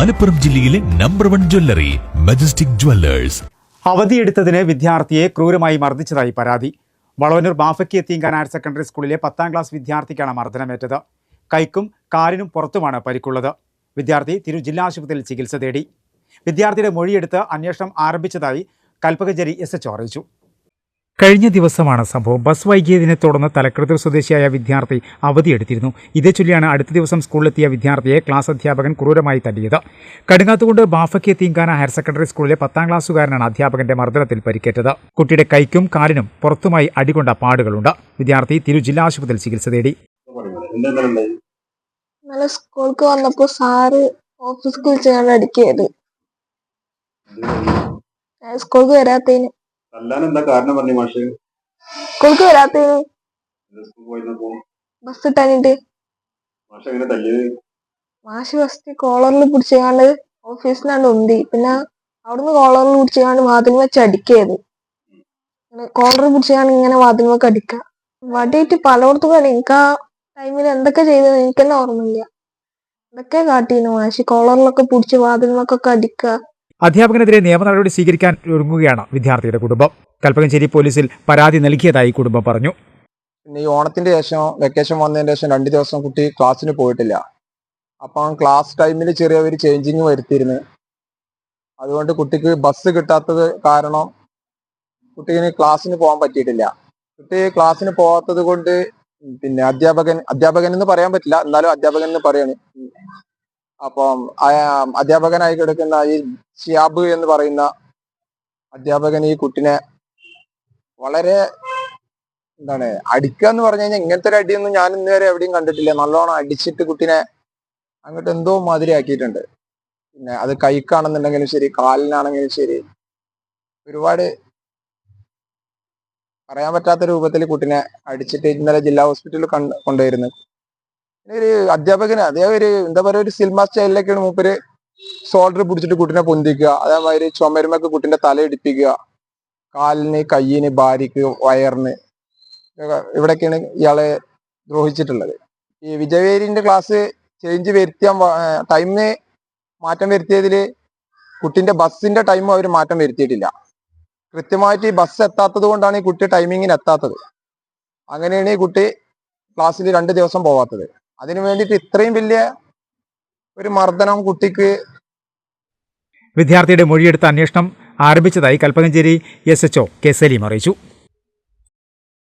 മലപ്പുറം ജില്ലയിലെ number one jewellery majestic jewellers അവധിയെടുത്തതിന് വിദ്യാർത്ഥിയെ ക്രൂരമായി മർദ്ദിച്ചതായി പരാതി. വളവനൂർ ബാഫക്കി എത്തിയങ്കാൻ ഹയർ സെക്കൻഡറി സ്കൂളിലെ പത്താം ക്ലാസ് വിദ്യാർത്ഥിക്കാണ് മർദ്ദനമേറ്റത്. കൈക്കും കാലിനും പുറത്തുമാണ് പരിക്കുള്ളത്. വിദ്യാർത്ഥി തിരു ജില്ലാ ആശുപത്രിയിൽ ചികിത്സ തേടി. വിദ്യാർത്ഥിയുടെ മൊഴിയെടുത്ത് അന്വേഷണം ആരംഭിച്ചതായി കൽപ്പകഞ്ചേരി എസ് എച്ച് അറിയിച്ചു. കഴിഞ്ഞ ദിവസമാണ് സംഭവം. ബസ് വൈകിയതിനെ തുടർന്ന് തലക്കൃതർ സ്വദേശിയായ വിദ്യാർത്ഥി അവധിയെടുത്തിരുന്നു. ഇതേ ചൊല്ലിയാണ് അടുത്ത ദിവസം സ്കൂളിലെത്തിയ വിദ്യാർത്ഥിയെ ക്ലാസ് അധ്യാപകൻ ക്രൂരമായി തല്ലിയത്. കടുങ്ങാത്തുകൊണ്ട് ബാഫക്കി തീങ്കാന ഹയർ സെക്കൻഡറി സ്കൂളിലെ പത്താം ക്ലാസ്സുകാരനാണ് അധ്യാപകന്റെ മർദ്ദനത്തിൽ പരിക്കേറ്റത്. കുട്ടിയുടെ കൈക്കും കാലിനും പുറത്തുമായി അടികൊണ്ട പാടുകളുണ്ട്. വിദ്യാർത്ഥി തിരു ജില്ലാ ആശുപത്രിയിൽ ചികിത്സ തേടി. സ്കൂൾക്ക് ഞാൻ സ്കൂൾക്ക് വരാത്തതിന് തല്ലാൻ എന്താ കാരണം പറഞ്ഞു മാഷ്? സ്കൂൾക്ക് വരാത്തതിന് ബസ് ഇട്ടാനിട്ട് മാഷ് എങ്ങനെ തല്ലിയത്? മാഷ് ഫസ്റ്റ് കോളറിൽ പിടിച്ചാണ്ട് ഓഫീസിനാണ്ട് ഉന്തി. പിന്നെ അവിടുന്ന് കോളറിൽ പിടിച്ചാണ്ട് വാതിൽ വെച്ച് അടിക്കയത് കോളറിൽ പിടിച്ചാണ് ഇങ്ങനെ വാതിൽ വെക്ക് അടിക്ക. വടിയിട്ട് പലയിടത്തും കളി എനിക്ക് ആ ടൈമിൽ എന്തൊക്കെ ചെയ്തത് എനിക്കെന്നെ ഓർമ്മയില്ല. എന്തൊക്കെ കാട്ടിയിരുന്നു മാഷി? കോളറിലൊക്കെ പിടിച്ച് വാതിൽ വെക്കൊക്കെ അടിക്കുക അധ്യാപകനെതിരെ നിയമ നടപടി സ്വീകരിക്കാൻ ഒരുങ്ങുകയാണ് വിദ്യാർത്ഥിയുടെ കുടുംബം. കൽപ്പകഞ്ചേരി പോലീസിൽ പരാതി നൽകിയതായി കുടുംബം പറഞ്ഞു. പിന്നെ ഈ ഓണത്തിന്റെ ശേഷം വെക്കേഷൻ വന്നതിന് ശേഷം രണ്ട് ദിവസം കുട്ടി ക്ലാസ്സിന് പോയിട്ടില്ല. അപ്പം ക്ലാസ് ടൈമിൽ ചെറിയ ഒരു ചേഞ്ചിങ് വരുത്തിയിരുന്നു. അതുകൊണ്ട് കുട്ടിക്ക് ബസ് കിട്ടാത്തത് കാരണം കുട്ടിക്ക് ക്ലാസ്സിന് പോകാൻ പറ്റിയിട്ടില്ല. കുട്ടി ക്ലാസ്സിന് പോകാത്തത് കൊണ്ട് പിന്നെ അധ്യാപകൻ അധ്യാപകൻ എന്ന് പറയാൻ പറ്റില്ല. എന്നാലും അധ്യാപകൻ എന്ന് പറയാണ്. അപ്പം അധ്യാപകനായി കിടക്കുന്ന ഈ ഷിയാബ് എന്ന് പറയുന്ന അധ്യാപകൻ ഈ കുട്ടിനെ വളരെ എന്താണ് അടിക്കുക എന്ന് പറഞ്ഞു കഴിഞ്ഞാൽ ഇങ്ങനത്തെ ഒരു അടിയൊന്നും ഞാൻ ഇന്ന് വരെ എവിടെയും കണ്ടിട്ടില്ല. നല്ലോണം അടിച്ചിട്ട് കുട്ടിനെ അങ്ങോട്ട് എന്തോ മാതിരി ആക്കിയിട്ടുണ്ട്. പിന്നെ അത് കൈക്കാണെന്നുണ്ടെങ്കിലും ശരി കാലിനാണെങ്കിലും ശരി ഒരുപാട് പറയാൻ പറ്റാത്ത രൂപത്തിൽ കുട്ടിനെ അടിച്ചിട്ട് ഇന്നലെ ജില്ലാ ഹോസ്പിറ്റലിൽ കണ്ട് കൊണ്ടുവരുന്നു. ഒരു അധ്യാപകന് അതേ ഒരു എന്താ പറയുക ഒരു സിനിമ സ്റ്റൈലിലൊക്കെയാണ് മൂപ്പര് ഷോൾഡർ പിടിച്ചിട്ട് കുട്ടിനെ പൊന്തിക്കുക. അതേമാതിരി ചുമരുമൊക്കെ കുട്ടിന്റെ തല ഇടിപ്പിക്കുക. കാലിന് കയ്യിന് ഭാര്യക്ക് വയറിന് ഇവിടെയൊക്കെയാണ് ഇയാളെ ദ്രോഹിച്ചിട്ടുള്ളത്. ഈ വിജയവേരിന്റെ ക്ലാസ് ചേഞ്ച് വരുത്തിയാൻ ടൈമിന് മാറ്റം വരുത്തിയതിൽ കുട്ടിന്റെ ബസ്സിന്റെ ടൈമും അവർ മാറ്റം വരുത്തിയിട്ടില്ല. കൃത്യമായിട്ട് ഈ ബസ് എത്താത്തത് കൊണ്ടാണ് ഈ കുട്ടി ടൈമിങ്ങിന് എത്താത്തത്. അങ്ങനെയാണ് ഈ കുട്ടി ക്ലാസ്സിൽ രണ്ട് ദിവസം പോവാത്തത്. അതിനു വേണ്ടിയിട്ട് ഇത്രയും വലിയ ഒരു മർദ്ദനം കുട്ടിക്ക് വിദ്യാർത്ഥിയുടെ മൊഴിയെടുത്ത അന്വേഷണം ആരംഭിച്ചതായി Kalpakanchery S HO K Saleem അറിയിച്ചു.